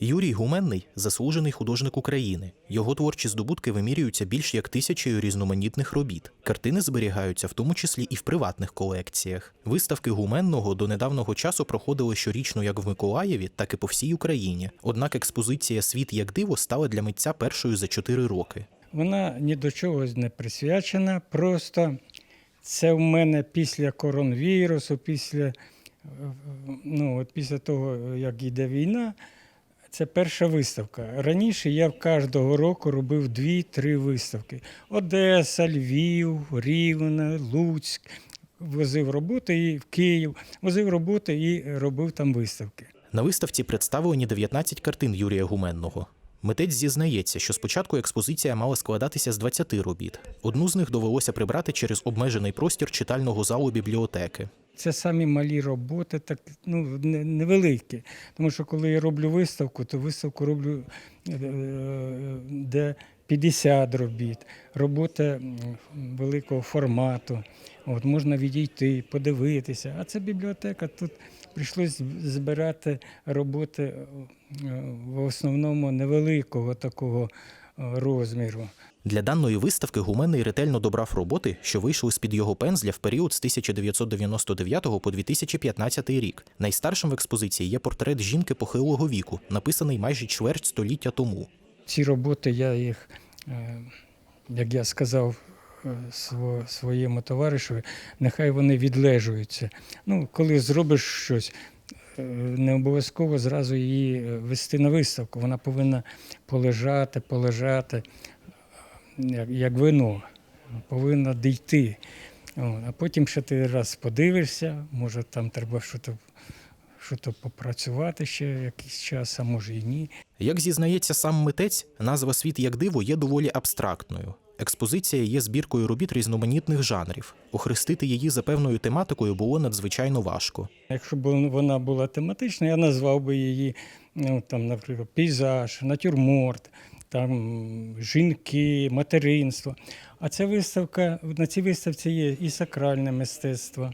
Юрій Гуменний заслужений художник України. Його творчі здобутки вимірюються більш як тисячею різноманітних робіт. Картини зберігаються в тому числі і в приватних колекціях. Виставки гуменного до недавнього часу проходили щорічно як в Миколаєві, так і по всій Україні. Однак експозиція Світ як диво стала для митця першою за чотири роки. Вона ні до чого не присвячена. Просто це в мене після коронавірусу, після, ну, от після того, як йде війна. Це перша виставка. Раніше я кожного року робив дві-три виставки: Одеса, Львів, Рівне, Луцьк. Возив роботи і в Київ, возив роботи і робив там виставки. На виставці представлені 19 картин Юрія Гуменного. Митець зізнається, що спочатку експозиція мала складатися з 20 робіт. Одну з них довелося прибрати через обмежений простір читального залу бібліотеки. Це самі малі роботи, так ну невеликі. Тому що коли я роблю виставку, то виставку роблю е, де 50 робіт, робота великого формату. От можна відійти, подивитися. А це бібліотека. Тут прийшлось збирати роботи е, в основному невеликого такого е, розміру. Для даної виставки Гуменний ретельно добрав роботи, що вийшли з-під його пензля в період з 1999 по 2015 рік. Найстаршим в експозиції є портрет жінки похилого віку, написаний майже чверть століття тому. Ці роботи я їх, е, як я сказав е, своєму товаришеві, нехай вони відлежуються. Ну, коли зробиш щось, не обов'язково зразу її е, вести на виставку. Вона повинна полежати, полежати, е, як, як вино, повинна дійти. А потім ще ти раз подивишся, може там треба щось, щось попрацювати ще якийсь час, а може і ні. Як зізнається сам митець, назва Світ як диво є доволі абстрактною. Експозиція є збіркою робіт різноманітних жанрів. Охрестити її за певною тематикою було надзвичайно важко. Якщо б вона була тематична, я назвав би її, ну, там, наприклад, пейзаж, натюрморт, там, жінки, материнство. А ця виставка, на цій виставці є і сакральне мистецтво,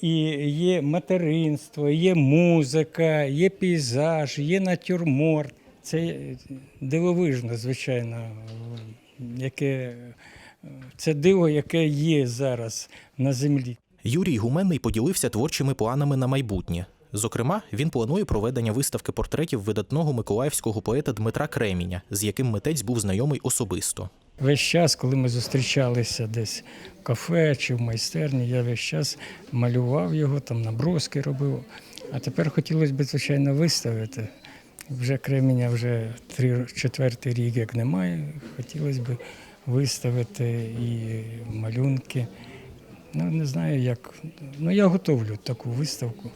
і є материнство, є музика, є пейзаж, є натюрморт. Це дивовижно, звичайно, яке, це диво, яке є зараз на землі. Юрій Гуменний поділився творчими планами на майбутнє. Зокрема, він планує проведення виставки портретів видатного миколаївського поета Дмитра Креміня, з яким митець був знайомий особисто. Весь час, коли ми зустрічалися десь в кафе чи в майстерні, я весь час малював його, там наброски робив. А тепер хотілося б, звичайно, виставити. Вже Кременя вже три, четвертий рік як немає. Хотілося б виставити і малюнки. Ну, не знаю, як. Ну, я готовлю таку виставку,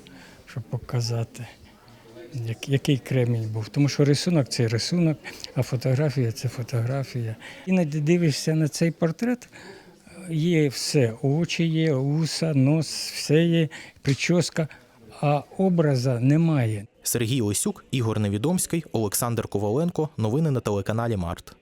щоб показати, як, який кремінь був. Тому що рисунок це рисунок, а фотографія це фотографія. Іноді дивишся на цей портрет, є все: очі є, уса, нос, все є, прическа, а образа немає. Сергій Лисюк, Ігор Невідомський, Олександр Коваленко. Новини на телеканалі Март.